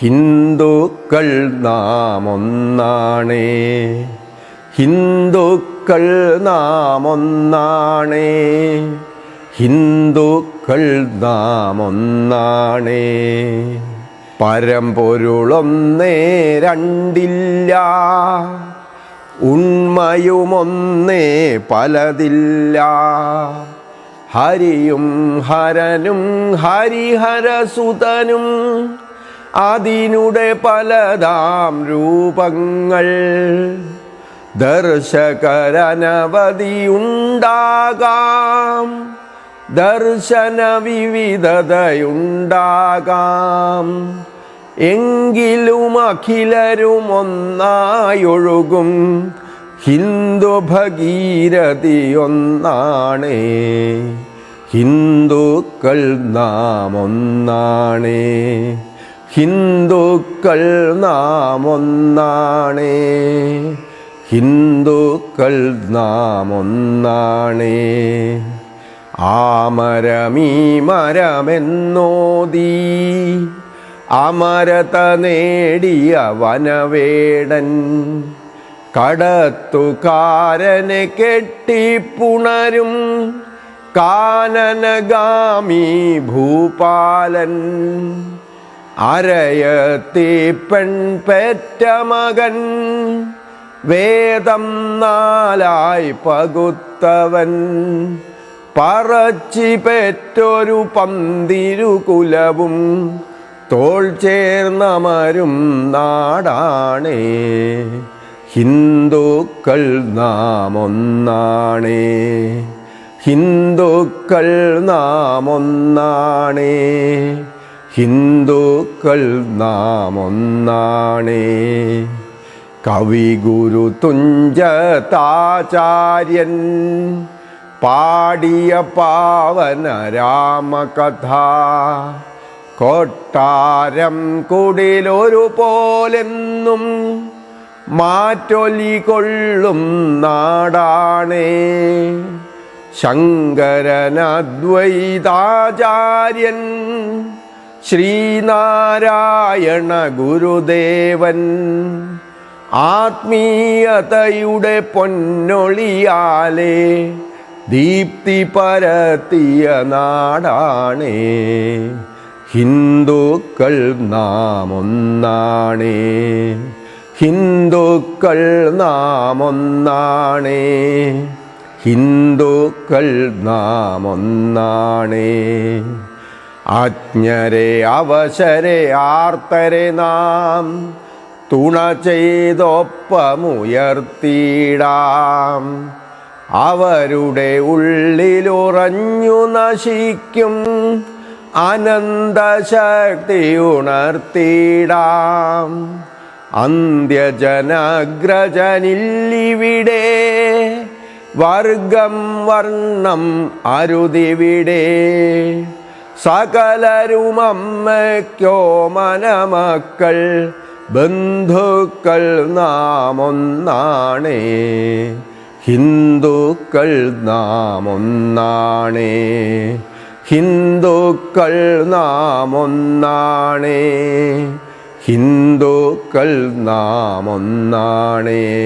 ഹിന്ദുക്കൾ നാം ഒന്നാണേ ഹിന്ദുക്കൾ നാം ഒന്നാണേ ഹിന്ദുക്കൾ നാം ഒന്നാണേ പരമ്പൊരുളൊന്നേ രണ്ടില്ല. ഉണ്മയുമൊന്നേ പലതില്ല. ഹരിയും ഹരനും ഹരിഹരസുതനും അതിനുടെ പലതാം രൂപങ്ങൾ. ദർശകരനവധിയുണ്ടാകാം. ദർശന വിവിധതയുണ്ടാകാം എങ്കിലും അഖിലരും ഒന്നായൊഴുകും ഹിന്ദു ഭഗീരഥി ഒന്നാണേ ഹിന്ദുക്കൾ നാം ഒന്നാണേ ഹിന്ദുക്കൾ നാം ഒന്നാണേ ഹിന്ദുക്കൾ നാം ഒന്നാണേ ആമരമീ മരമെന്നോദീ അമരത നേടിയ വനവേടൻ. കടത്തുകാരനെ കെട്ടിപ്പുണരും. കാനനഗാമി ഭൂപാലൻ. അരയത്തി പെൺ പെറ്റ മകൻ വേദം നാലായി പകുത്തവൻ. പറച്ചി പെറ്റൊരു പന്തിരു കുലവും തോൾ ചേർന്നമരും നാടാണേ. ഹിന്ദുക്കൾ നാം ഒന്നാണേ ഹിന്ദുക്കൾ നാം ഒന്നാണേ ഹിന്ദുക്കൾ നാം ഒന്നാണേ കവി ഗുരു തുഞ്ചതാചാര്യൻ പാടിയ പാവന രാമകഥ. കൊട്ടാരം കുടിലൊരു പോലെന്നും മാറ്റൊലി കൊള്ളും നാടാണേ. ശങ്കരനദ്വൈതാചാര്യൻ ശ്രീനാരായണ ഗുരുദേവൻ. ആത്മീയതയുടെ പൊന്നൊളിയാലേ ദീപ്തി പരത്തിയ നാടാണേ. ഹിന്ദുക്കൾ നാം ഒന്നാണേ ഹിന്ദുക്കൾ നാം ഒന്നാണേ ഹിന്ദുക്കൾ നാം ഒന്നാണേ അജ്ഞരെ അവശരെ ആർത്തരെ നാം തുണ ചെയ്തൊപ്പമുയർത്തിയിടാം. അവരുടെ ഉള്ളിലുറഞ്ഞു നശിക്കും അനന്തശക്തി ഉണർത്തിയിടാം. അന്ത്യജനഗ്രജനില്ലിവിടെ വർഗം വർണം അരുതിവിടെ. സകലരും അമ്മയ്ക്കോ മനമക്കൾ ബന്ധുക്കൾ നാമൊന്നാണേ. ഹിന്ദുക്കൾ നാമൊന്നാണേ. ഹിന്ദുക്കൾ നാമൊന്നാണേ. ഹിന്ദുക്കൾ നാം ഒന്നാണേ